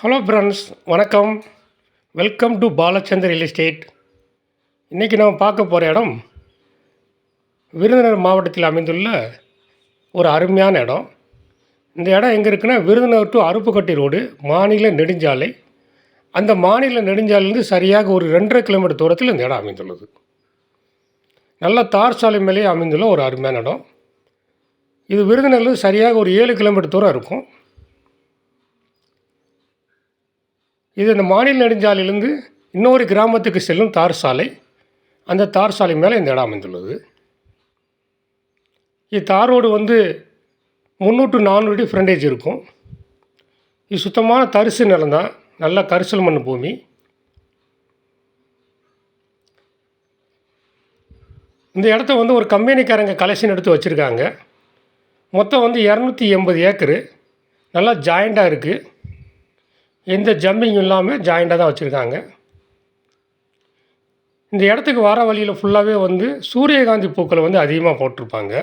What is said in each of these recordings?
Hello friends வணக்கம். Welcome to Balachander real estate இன்றைக்கி நாம் பார்க்க போகிற இடம் விருதுநகர் மாவட்டத்தில் அமைந்துள்ள ஒரு அருமையான இடம். இந்த இடம் எங்கே இருக்குன்னா விருதுநகர் டு அருப்புக்கட்டி ரோடு மாநில நெடுஞ்சாலை. அந்த மாநில நெடுஞ்சாலையிலேருந்து சரியாக ஒரு ரெண்டரை கிலோமீட்டர் தூரத்தில் இந்த இடம் அமைந்துள்ளது. நல்ல தார் சாலை மேலேயே அமைந்துள்ள ஒரு அருமையான இடம். இது விருதுநகர்லேருந்து சரியாக ஒரு ஏழு கிலோமீட்டர் தூரம் இருக்கும். இது இந்த மாநில நெடுஞ்சாலையிலேருந்து இன்னொரு கிராமத்துக்கு செல்லும் தார் சாலை. அந்த தார் சாலை மேலே இந்த இடம் அமைந்துள்ளது. இது தார் ரோடு வந்து முந்நூற்று நானூறு அடி ஃப்ரண்டேஜ் இருக்கும். இது சுத்தமான தரிசு நிலம் தான். நல்ல கரிசல் மண் பூமி. இந்த இடத்த வந்து ஒரு கம்பெனிக்காரங்க கலெக்ஷன் எடுத்து வச்சுருக்காங்க. மொத்தம் வந்து இரநூத்தி எண்பது ஏக்கரு. நல்லா ஜாயிண்டாக இருக்குது எந்த ஜம்பிங்கும் இல்லாமல் ஜாயிண்டாக தான் வச்சுருக்காங்க. இந்த இடத்துக்கு வர வழியில் ஃபுல்லாகவே வந்து சூரியகாந்தி பூக்களை வந்து அதிகமாக போட்டிருப்பாங்க.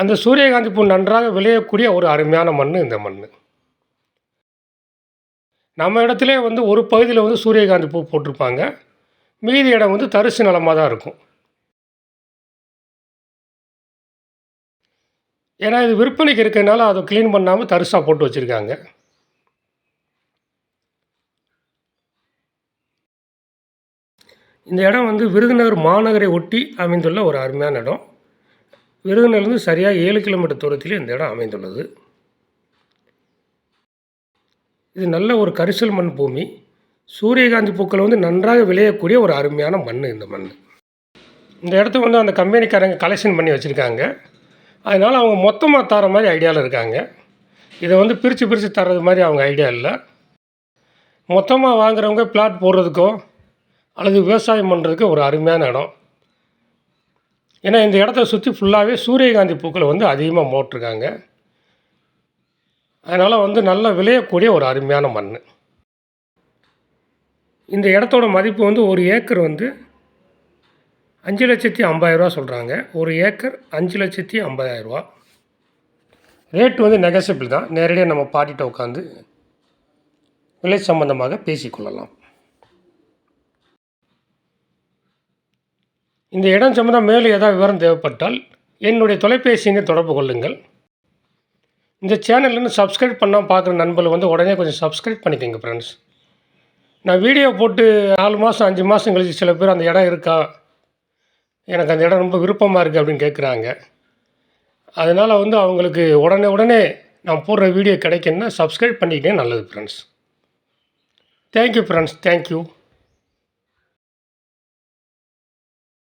அந்த சூரியகாந்தி பூ நன்றாக விளையக்கூடிய ஒரு அருமையான மண் இந்த மண் நம்ம இடத்துல வந்து ஒரு பகுதியில் வந்து சூரியகாந்தி பூ போட்டிருப்பாங்க. மீதி இடம் வந்து தரிசு நிலமாக தான் இருக்கும். ஏன்னா இது விற்பனைக்கு இருக்கிறதுனால அதை க்ளீன் பண்ணாமல் தரிசாக போட்டு வச்சுருக்காங்க. இந்த இடம் வந்து விருதுநகர் மாநகரை ஒட்டி அமைந்துள்ள ஒரு அருமையான இடம். விருதுநகர்லேருந்து சரியாக ஏழு கிலோமீட்டர் தூரத்தில் இந்த இடம் அமைந்துள்ளது. இது நல்ல ஒரு கரிசல் மண் பூமி. சூரியகாந்தி பூக்கள் வந்து நன்றாக விளையக்கூடிய ஒரு அருமையான மண் இந்த மண். இந்த இடத்த வந்து அந்த கம்பெனிக்காரங்க கலெக்ஷன் பண்ணி வச்சுருக்காங்க. அதனால் அவங்க மொத்தமாக தர மாதிரி ஐடியாவில் இருக்காங்க. இதை வந்து பிரித்து பிரித்து தர்றது மாதிரி அவங்க ஐடியா இல்லை மொத்தமாக வாங்குறவங்க பிளாட் போடுறதுக்கோ அல்லது விவசாயம் பண்ணுறதுக்கு ஒரு அருமையான இடம். ஏன்னா இந்த இடத்த சுற்றி ஃபுல்லாகவே சூரியகாந்தி பூக்களை வந்து அதிகமாக போட்டிருக்காங்க. அதனால் வந்து நல்லா விளையக்கூடிய ஒரு அருமையான மண். இந்த இடத்தோட மதிப்பு வந்து ஒரு ஏக்கர் வந்து அஞ்சு லட்சத்தி ஐம்பதாயிரரூவா சொல்கிறாங்க ஒரு ஏக்கர் அஞ்சு லட்சத்தி ஐம்பதாயிரரூவா ரேட் வந்து நெகசிபிள் தான். நேரடியாக நம்ம பாட்டிகிட்ட உட்காந்து விலை சம்பந்தமாக பேசிக்கொள்ளலாம். இந்த இடம் சம்மந்தம் மேலும் ஏதாவது விவரம் தேவைப்பட்டால் என்னுடைய தொலைபேசியினை தொடர்பு கொள்ளுங்கள். இந்த சேனல்லேருந்து சப்ஸ்கிரைப் பண்ணால் பார்க்குற நண்பர்கள் வந்து உடனே கொஞ்சம் சப்ஸ்கிரைப் பண்ணிக்கோங்க ஃப்ரெண்ட்ஸ் நான் வீடியோ போட்டு நாலு மாதம் அஞ்சு மாதம் கழிச்சு சில பேர் அந்த இடம் இருக்கா? எனக்கு அந்த இடம் ரொம்ப விருப்பமாக இருக்குது அப்படின்னு கேட்குறாங்க அதனால் வந்து அவங்களுக்கு உடனே உடனே நான் போடுற வீடியோ கிடைக்குன்னா சப்ஸ்கிரைப் பண்ணிக்கிட்டே நல்லது ஃப்ரெண்ட்ஸ் தேங்க்யூ ஃப்ரெண்ட்ஸ் தேங்க்யூ